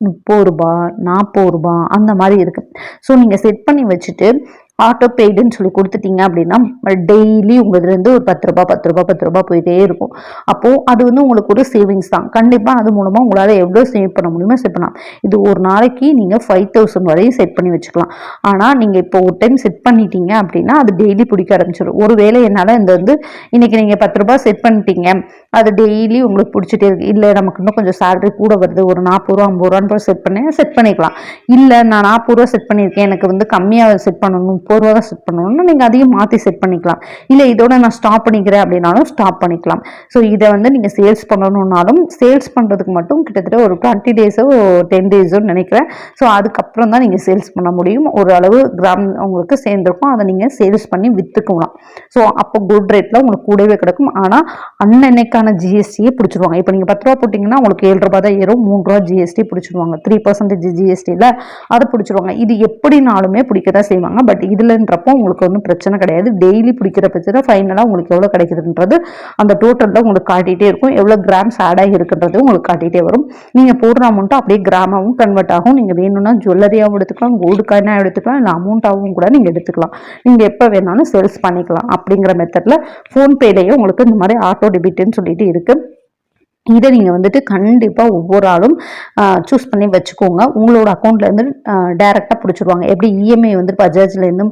முப்பது ரூபா நாற்பது ரூபா அந்த மாதிரி இருக்குது ஸோ நீங்கள் செட் பண்ணி வச்சுட்டு ஆட்டோ பெய்டுன்னு சொல்லி கொடுத்துட்டீங்க அப்படின்னா டெய்லி உங்கள்துலேருந்து ஒரு பத்து ரூபா பத்து ரூபா பத்து ரூபா போயிட்டே இருக்கும். அப்போது அது வந்து உங்களுக்கு ஒரு சேவிங்ஸ் தான். கண்டிப்பாக அது மூலமாக உங்களால் எவ்வளோ சேவ் பண்ண முடியுமோ செட் பண்ணலாம். இது ஒரு நாளைக்கு நீங்கள் ஃபைவ் தௌசண்ட் வரையும் செட் பண்ணி வச்சுக்கலாம். ஆனால் நீங்கள் இப்போ ஒரு டைம் செட் பண்ணிட்டீங்க அப்படின்னா அது டெய்லி பிடிக்க ஆரம்பிச்சிடும் ஒரு வேளை என்னால் இந்த வந்து இன்னைக்கு நீங்கள் பத்து ரூபா செட் பண்ணிட்டீங்க. அது டெய்லி உங்களுக்கு பிடிச்சிட்டே இருக்குது இல்லை நமக்கு இன்னும் கொஞ்சம் சேலரி கூட வருது. ஒரு நாற்பது ரூபா ஐம்பது ரூபான்னு செட் பண்ணி செட் பண்ணிக்கலாம். இல்லை நான் நாற்பது ரூபா செட் பண்ணியிருக்கேன். எனக்கு வந்து கம்மியாக செட் பண்ணணும். முப்பது தான் செட் பண்ணணும்னா நீங்கள் அதையும் மாற்றி செட் பண்ணிக்கலாம். இல்லை இதோட நான் ஸ்டாப் பண்ணிக்கிறேன் அப்படின்னாலும் ஸ்டாப் பண்ணிக்கலாம். ஸோ இதை வந்து நீங்கள் சேல்ஸ் பண்ணணுன்னாலும் சேல்ஸ் பண்ணுறதுக்கு மட்டும் கிட்டத்தட்ட ஒரு டுவெண்ட்டி டேஸோ டென் டேஸோ நினைக்கிறேன். ஸோ அதுக்கப்புறம் தான் நீங்கள் சேல்ஸ் பண்ண முடியும். ஓரளவு கிராம் உங்களுக்கு சேர்ந்துருக்கும். அதை நீங்கள் சேல்ஸ் பண்ணி விற்றுக்கலாம் ஸோ அப்போ குட் ரேட்டில் உங்களுக்கு கூடவே கிடைக்கும். ஆனால் அன்னன்னைக்கான ஜிஎஸ்டியே பிடிச்சிருவாங்க. இப்போ நீங்கள் பத்து ரூபா போட்டிங்கன்னா உங்களுக்கு ஏழு ரூபா தான் ஏறும். மூணு ரூபா ஜிஎஸ்டி பிடிச்சிருவாங்க. த்ரீ பர்சன்டேஜ் ஜிஎஸ்டியில் அதை பிடிச்சிருவாங்க. இது எப்படினாலுமே பிடிக்க தான் செய்வாங்க. பட் இது இதுலன்றப்போ உங்களுக்கு ஒன்றும் பிரச்சனை கிடையாது. டெய்லி பிடிக்கிற பட்சத்தில் ஃபைனலாக உங்களுக்கு எவ்வளோ கிடைக்குதுன்றது அந்த டோட்டலில் உங்களுக்கு காட்டிகிட்டே இருக்கும். எவ்வளோ கிராம்ஸ் ஆட் ஆகி உங்களுக்கு காட்டிகிட்டே வரும். நீங்கள் போடுற அமௌண்ட்டு அப்படியே கிராமாவும் கன்வெர்ட் ஆகும். நீங்கள் வேணும்னா ஜுவல்லரியாகவும் எடுத்துக்கலாம் கோல்டு காயினாக எடுத்துக்கலாம் இல்லை அமௌண்ட்டாகவும் கூட நீங்கள் எடுத்துக்கலாம். நீங்கள் எப்போ வேணாலும் சேல்ஸ் பண்ணிக்கலாம் அப்படிங்கிற மெத்தடில் ஃபோன்பேலேயே உங்களுக்கு இந்த மாதிரி ஆட்டோ டெபிட்னு சொல்லிட்டு இருக்குது இதை நீங்கள் வந்துட்டு கண்டிப்பாக ஒவ்வொரு ஆளும் சூஸ் பண்ணி வச்சுக்கோங்க. உங்களோட அக்கௌண்ட்லேருந்து டேரெக்டாக பிடிச்சிருவாங்க. எப்படி இஎம்ஐ வந்து பஜாஜ்லேருந்து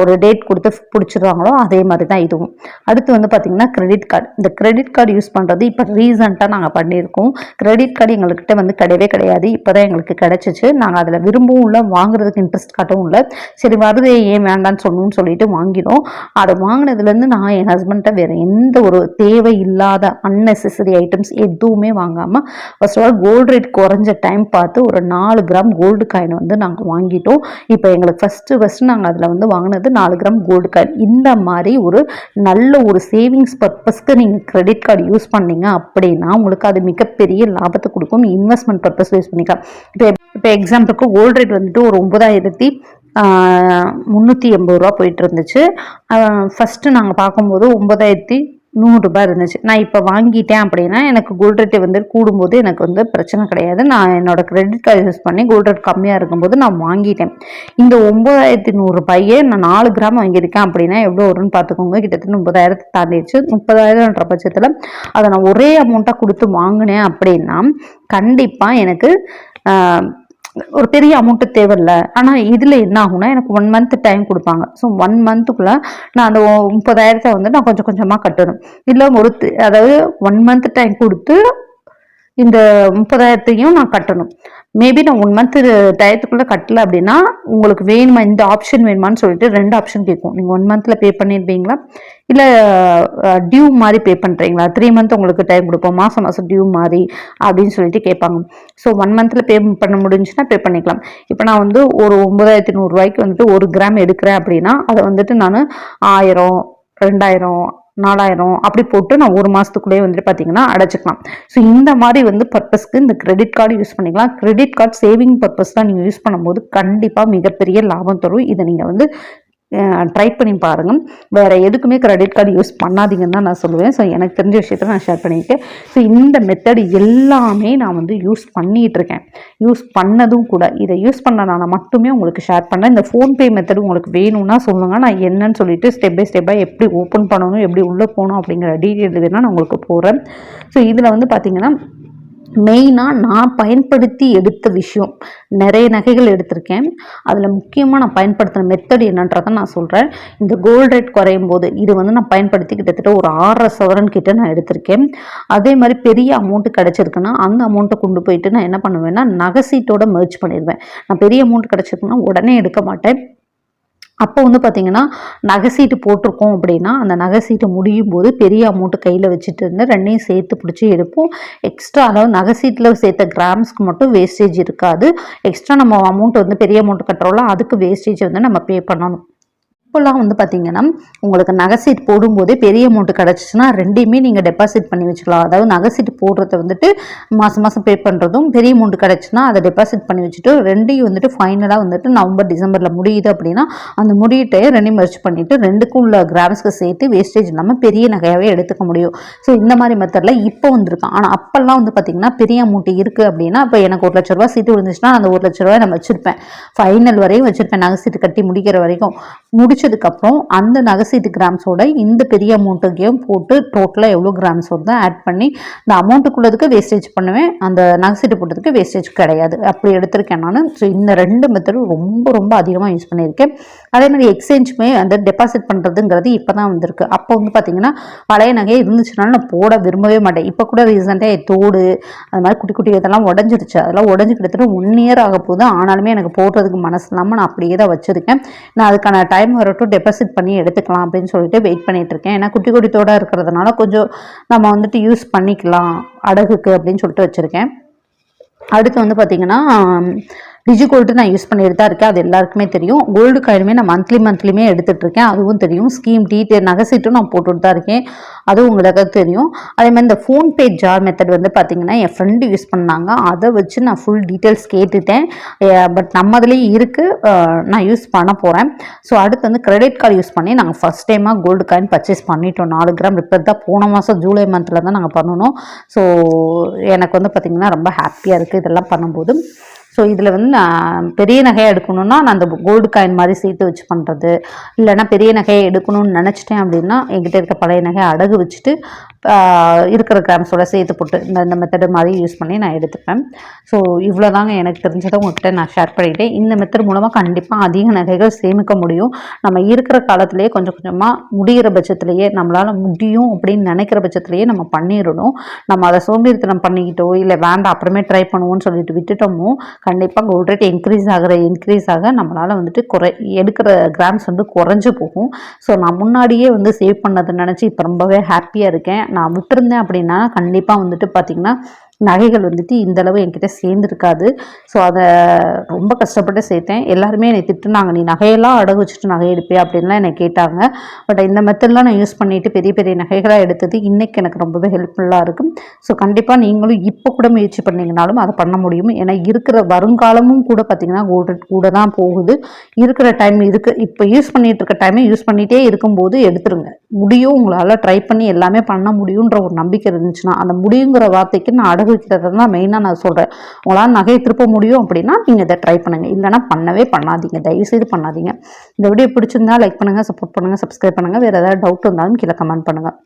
ஒரு டேட் கொடுத்து பிடிச்சிருவாங்களோ அதே மாதிரி தான் இதுவும். அடுத்து வந்து பார்த்திங்கன்னா கிரெடிட் கார்டு இந்த கிரெடிட் கார்டு யூஸ் பண்ணுறது இப்போ ரீசெண்டாக நாங்கள் பண்ணியிருக்கோம். கிரெடிட் கார்டு எங்கள்கிட்ட வந்து கிடையவே கிடையாது. இப்போ தான் எங்களுக்கு கிடச்சிச்சு. நாங்கள் அதில் விரும்பவும் இல்லை வாங்குறதுக்கு இன்ட்ரெஸ்ட் காட்டவும் இல்லை. சரி வருது ஏன் வேண்டான்னு சொல்லணும்னு சொல்லிட்டு வாங்கினோம். அதை வாங்கினதுலேருந்து நான் என் ஹஸ்பண்ட்டை வேறு எந்த ஒரு தேவை இல்லாத அன்னெசரி ஐட்டம்ஸ் எதுவுமே வாங்காமல் first of all gold rate குறைஞ்ச டைம் பார்த்து ஒரு நாலு கிராம் கோல்டு காயின் வந்து நாங்கள் வாங்கிட்டோம். இப்போ எங்களுக்கு ஃபஸ்ட்டு ஃபஸ்ட்டு நாங்கள் அதில் வந்து வாங்கினது நாலு கிராம் கோல்டு காயின் இந்த மாதிரி ஒரு நல்ல ஒரு சேவிங்ஸ் பர்பஸ்க்கு நீங்கள் கிரெடிட் கார்டு யூஸ் பண்ணீங்க அப்படின்னா உங்களுக்கு அது மிகப்பெரிய லாபத்தை கொடுக்கும். இன்வெஸ்ட்மெண்ட் பர்பஸ் யூஸ் பண்ணிக்கலாம். இப்போ இப்போ எக்ஸாம்பிளுக்கு கோல்டு ரேட் வந்துட்டு ஒரு ஒன்பதாயிரத்தி முந்நூற்றி எண்பது ரூபா போயிட்டு இருந்துச்சு. ஃபஸ்ட்டு நாங்கள் பார்க்கும்போது ஒன்பதாயிரத்தி நூறுரூபா இருந்துச்சு. நான் இப்போ வாங்கிட்டேன் அப்படின்னா எனக்கு கோல்ட் ரேட்டு வந்து கூடும்போது எனக்கு வந்து பிரச்சனை கிடையாது. நான் என்னோடய கிரெடிட் கார்டு யூஸ் பண்ணி கோல்ட் ரேட் கம்மியாக இருக்கும்போது நான் வாங்கிட்டேன். இந்த ஒம்பதாயிரத்தி நூறுரூபாயே நான் நாலு கிராம் வாங்கியிருக்கேன் அப்படின்னா எவ்வளோ வரும்னு பார்த்துக்கோங்க. கிட்டத்தட்ட முப்பதாயிரத்தை தாண்டிடுச்சு. முப்பதாயிரம்ன்ற பட்சத்தில் அதை நான் ஒரே அமௌண்ட்டாக கொடுத்து வாங்கினேன் அப்படின்னா கண்டிப்பாக எனக்கு ஒரு பெரிய அமௌண்ட்டு தேவையில்ல. ஆனால் இதில் என்ன ஆகும்னா எனக்கு ஒன் மந்த் டைம் கொடுப்பாங்க. ஸோ ஒன் மந்த்துக்குள்ளே நான் அந்த முப்பதாயிரத்தை வந்து நான் கொஞ்சம் கொஞ்சமாக கட்டணும். இல்லை ஒரு அதாவது ஒன் மந்த் டைம் கொடுத்து இந்த முப்பதாயிரத்தையும் நான் கட்டணும். மேபி நான் ஒன் மந்த் டயத்துக்குள்ளே கட்டல அப்படின்னா உங்களுக்கு வேணுமா இந்த ஆப்ஷன் வேணுமான்னு சொல்லிட்டு ரெண்டு ஆப்ஷன் கேட்கும். நீங்கள் ஒன் மந்தில் பே பண்ணிருப்பீங்களா? இல்லை டியூ மாதிரி பே பண்ணுறீங்களா த்ரீ மந்த் உங்களுக்கு டைம் கொடுப்போம். மாதம் மாதம் டியூ மாதிரி அப்படின்னு சொல்லிட்டு கேட்பாங்க. ஸோ ஒன் மந்தில் பே பண்ண முடிஞ்சுன்னா பே பண்ணிக்கலாம். இப்போ நான் வந்து ஒரு ஒன்பதாயிரத்தி நூறுரூவாய்க்கு வந்துட்டு ஒரு கிராம் எடுக்கிறேன் அப்படின்னா அதை வந்துட்டு நான் ஆயிரம் ரெண்டாயிரம் நாலாயிரம் அப்படி போட்டு நான் ஒரு மாதத்துக்குள்ளேயே வந்துட்டு பார்த்தீங்கன்னா அடைச்சிக்கலாம். ஸோ இந்த மாதிரி வந்து பர்பஸ்க்கு இந்த கிரெடிட் கார்டு யூஸ் பண்ணிக்கலாம். கிரெடிட் கார்டு சேவிங் பர்பஸ் தான் நீங்கள் யூஸ் பண்ணும்போது கண்டிப்பாக மிகப்பெரிய லாபம் தரும். இதை நீங்கள் வந்து ட்ரை பண்ணி பாருங்கள் வேறு எதுக்குமே கிரெடிட் கார்டு யூஸ் பண்ணாதீங்கன்னு தான் நான் சொல்லுவேன். ஸோ எனக்கு தெரிஞ்ச விஷயத்த நான் ஷேர் பண்ணியிருக்கேன். ஸோ இந்த மெத்தட் எல்லாமே நான் வந்து யூஸ் பண்ணிகிட்டு இருக்கேன். யூஸ் பண்ணதும் கூட. இதை யூஸ் பண்ணனால மட்டுமே உங்களுக்கு ஷேர் பண்ணேன். இந்த ஃபோன்பே மெத்தட் உங்களுக்கு வேணும்னா சொல்லுங்கள் நான் என்னன்னு சொல்லிட்டு ஸ்டெப் பை ஸ்டெப்பாக எப்படி ஓப்பன் பண்ணணும் எப்படி உள்ளே போகணும் அப்படிங்கிற டீட்டெயில் வேணால் நான் உங்களுக்கு போகிறேன் ஸோ இதில் வந்து பார்த்திங்கன்னா மெயினாக நான் பயன்படுத்தி எடுத்த விஷயம். நிறைய நகைகள் எடுத்திருக்கேன். அதில் முக்கியமாக நான் பயன்படுத்தின மெத்தட் என்னன்றதை நான் சொல்கிறேன் இந்த கோல்டு ரேட் குறையும் போது இது வந்து நான் பயன்படுத்தி கிட்டத்தட்ட ஒரு ஆறரை சவரன் கிட்ட நான் எடுத்திருக்கேன். அதே மாதிரி பெரிய அமௌண்ட்டு கிடச்சிருக்குன்னா அந்த அமௌண்ட்டை கொண்டு போயிட்டு நான் என்ன பண்ணுவேன்னா நகை சீட்டோட மெர்ச் பண்ணிடுவேன். நான் பெரிய அமௌண்ட் கிடச்சிருக்குன்னா உடனே எடுக்க மாட்டேன். அப்போ வந்து பார்த்தீங்கன்னா நகை சீட்டு போட்டிருக்கோம் அப்படின்னா அந்த நகை சீட்டு முடியும் போது பெரிய அமௌண்ட்டு கையில் வச்சுட்டு இருந்து ரெண்டையும் சேர்த்து பிடிச்சி எடுப்போம். எக்ஸ்ட்ரா அதாவது நகை சீட்டில் சேர்த்த கிராம்ஸ்க்கு மட்டும் வேஸ்டேஜ் இருக்காது. எக்ஸ்ட்ரா நம்ம அமௌண்ட் வந்து பெரிய அமௌண்ட் கட்டுறோம்ல அதுக்கு வேஸ்டேஜ் வந்து நம்ம பே பண்ணணும். இப்போல்லாம் வந்து பார்த்தீங்கன்னா உங்களுக்கு நகை சீட் போடும்போதே பெரிய அமௌண்ட் கிடச்சிச்சின்னா ரெண்டையுமே நீங்கள் டெபாசிட் பண்ணி வச்சுக்கலாம். அதாவது நகை சீட் போடுறத வந்துட்டு மாதம் மாதம் பே பண்ணுறதும் பெரிய அமௌண்ட் கிடச்சின்னா அதை டெபாசிட் பண்ணி வச்சுட்டு ரெண்டையும் வந்துட்டு ஃபைனலாக வந்துட்டு நவம்பர் டிசம்பரில் முடியுது அப்படின்னா அந்த முடியிட்டையும் ரெண்டையும் மர்ச் பண்ணிவிட்டு ரெண்டுக்கும் உள்ள கிராம்ஸ்க்கு சேர்த்து வேஸ்டேஜ் இல்லாமல் பெரிய நகையாகவே எடுத்துக்க முடியும். ஸோ இந்த மாதிரி மெத்தடில் இப்போ வந்திருக்கான் ஆனால் அப்போல்லாம் வந்து பார்த்திங்கன்னா பெரிய அமௌண்ட் இருக்குது அப்படின்னா இப்போ எனக்கு ஒரு லட்ச ரூபா சீட்டு விழுந்துச்சுன்னா அந்த ஒரு லட்ச ரூபாய் நான் வச்சுருப்பேன். ஃபைனல் வரையும் வச்சுருப்பேன். நகை சீட்டு கட்டி முடிக்கிற வரைக்கும். முடிச்சு முடிச்சதுக்கப்புறம் அந்த நகைசீட்டு கிராம்ஸோட இந்த பெரிய அமௌண்ட்டுக்கையும் போட்டு டோட்டலாக எவ்வளோ கிராம்ஸ் வருதோ ஆட் பண்ணி இந்த அமௌண்ட்டுக்குள்ளதுக்கு வேஸ்டேஜ் பண்ணுவேன். அந்த நகைசீட்டு போட்டதுக்கு வேஸ்டேஜ் கிடையாது. அப்படி எடுத்திருக்கேன் நான். ஸோ இந்த ரெண்டு மெத்தடும் ரொம்ப ரொம்ப அதிகமாக யூஸ் பண்ணியிருக்கேன். அதே மாதிரி எக்ஸ்சேஞ்சுமே அந்த டெபாசிட் பண்ணுறதுங்கிறது இப்போ தான் வந்திருக்கு. அப்போ வந்து பார்த்தீங்கன்னா பழைய நகையை இருந்துச்சுனாலும் நான் போட விரும்பவே மாட்டேன். இப்போ கூட ரீசெண்டாக தோடு அது மாதிரி குட்டி குட்டி இதெல்லாம் உடஞ்சிருச்சு அதெல்லாம் உடஞ்சி கிட்டத்தட்ட ஒன் இயர் ஆக போகுது. ஆனாலுமே எனக்கு போடுறதுக்கு மனசு இல்லாமல் நான் அப்படியே தான் வச்சுருக்கேன். நான் அதுக்கான டைம் வர மட்டும் டெபாசிட் பண்ணி எடுத்துக்கலாம் அப்படின்னு சொல்லிட்டு வெயிட் பண்ணிகிட்டு இருக்கேன் ஏன்னா குட்டி குட்டி இருக்கிறதுனால கொஞ்சம் நம்ம வந்துட்டு யூஸ் பண்ணிக்கலாம் அடகுக்கு அப்படின்னு சொல்லிட்டு வச்சுருக்கேன். அடுத்து வந்து பார்த்திங்கன்னா டிஜி கோல்டு நான் யூஸ் பண்ணிட்டு தான் இருக்கேன். அது எல்லாருக்குமே தெரியும். கோல்டு காயினுமே நான் மந்த்லி மந்த்லியுமே எடுத்துகிட்டு இருக்கேன் அதுவும் தெரியும். ஸ்கீம் டீட்டெயில் நகை சீட்டும் நான் போட்டுட்டு தான் இருக்கேன். அதுவும் உங்களுக்கு தெரியும். அதே மாதிரி இந்த ஃபோன்பே ஜார் மெத்தட் வந்து பார்த்தீங்கன்னா என் ஃப்ரெண்டு யூஸ் பண்ணாங்க. அதை வச்சு நான் ஃபுல் டீட்டெயில்ஸ் கேட்டுட்டேன். பட் நம்ம அதுலேயும் இருக்குது நான் யூஸ் பண்ண போகிறேன் ஸோ அடுத்து வந்து கிரெடிட் கார்டு யூஸ் பண்ணி நாங்கள் ஃபஸ்ட் டைமாக கோல்டு காயின் பர்ச்சேஸ் பண்ணிட்டோம். நாலு கிராம் ரிப்பேர் தான் போன மாதம் ஜூலை மந்தில் தான் நாங்கள் பண்ணணும். ஸோ எனக்கு வந்து பார்த்திங்கன்னா ரொம்ப ஹாப்பியாக இருக்குது இதெல்லாம் பண்ணும்போது. ஸோ இதில் வந்து நான் பெரிய நகையை எடுக்கணும்னா நான் அந்த கோல்டு காயின் மாதிரி சேர்த்து வச்சு பண்ணுறது இல்லைனா பெரிய நகையை எடுக்கணும்னு நினச்சிட்டேன் அப்படின்னா என்கிட்ட இருக்க பழைய நகையை அடகு வச்சுட்டு இருக்கிற கிராம்ஸோட சேர்த்து போட்டு இந்த இந்த மெத்தடு மாதிரி யூஸ் பண்ணி நான் எடுத்துப்பேன். ஸோ இவ்வளோ தாங்க எனக்கு தெரிஞ்சதை உங்கள்கிட்ட நான் ஷேர் பண்ணிக்கிட்டேன் இந்த மெத்தட் மூலமாக கண்டிப்பாக அதிக நகைகள் சேமிக்க முடியும். நம்ம இருக்கிற காலத்திலேயே கொஞ்சம் கொஞ்சமாக முடிகிற பட்சத்துலேயே நம்மளால் முடியும் அப்படின்னு நினைக்கிற பட்சத்துலேயே நம்ம பண்ணிடணும். நம்ம அதை சோம்பேறித்தனம் பண்ணிக்கிட்டோ இல்லை வேண்டாம் அப்புறமே ட்ரை பண்ணுவோம்னு சொல்லிட்டு விட்டுட்டோமோ கண்டிப்பாக கோல்ட் ரேட் இன்க்ரீஸ் ஆகிற இன்க்ரீஸ் ஆக நம்மளால் வந்துட்டு குறை எடுக்கிற கிராம்ஸ் வந்து குறைஞ்சு போகும். ஸோ நான் முன்னாடியே வந்து சேவ் பண்ணதை நினச்சி இப்போ ரொம்பவே ஹாப்பியாக இருக்கேன். நான் விட்டுருந்தேன் அப்படின்னா கண்டிப்பாக வந்துட்டு பார்த்திங்கன்னா நகைகள் வந்துட்டு இந்தளவு என்கிட்ட சேர்ந்துருக்காது. ஸோ அதை ரொம்ப கஷ்டப்பட்டு சேர்த்தேன். எல்லாருமே என்னை திட்டுனாங்க நீ நகையெல்லாம் அடகு வச்சுட்டு நகை எடுப்பே அப்படின்லாம் என்னை கேட்டாங்க. பட் இந்த மெத்தட்லாம் நான் யூஸ் பண்ணிவிட்டு பெரிய பெரிய நகைகளாக எடுத்தது இன்றைக்கி எனக்கு ரொம்பவே ஹெல்ப்ஃபுல்லாக இருக்கும். ஸோ கண்டிப்பாக நீங்களும் இப்போ கூட முயற்சி பண்ணிங்கனாலும் அதை பண்ண முடியும். ஏன்னா இருக்கிற வருங்காலமும் கூட பார்த்திங்கன்னா கூட கூட தான் போகுது. இருக்கிற டைம் இருக்கு இப்போ யூஸ் பண்ணிகிட்டு இருக்க டைமே யூஸ் பண்ணிகிட்டே இருக்கும்போது எடுத்துருங்க. முடியும் உங்களால் ட்ரை பண்ணி எல்லாமே பண்ண முடியுன்ற ஒரு நம்பிக்கை இருந்துச்சுன்னா அந்த முடியுங்கிற வார்த்தைக்கு நான் அடகு வைக்கிறத தான் மெயினாக நான் சொல்கிறேன் உங்களால் நகையை திருப்ப முடியும் அப்படின்னா நீங்கள் இதை ட்ரை பண்ணுங்கள் இல்லைனா பண்ணவே பண்ணாதீங்க. தயவுசெய்து பண்ணாதீங்க. இந்த வீடியோ பிடிச்சிருந்தா லைக் பண்ணுங்கள் சப்போர்ட் பண்ணுங்கள் சப்ஸ்கிரைப் பண்ணுங்கள் வேறு ஏதாவது டவுட் இருந்தாலும் கீழே கமெண்ட் பண்ணுங்கள்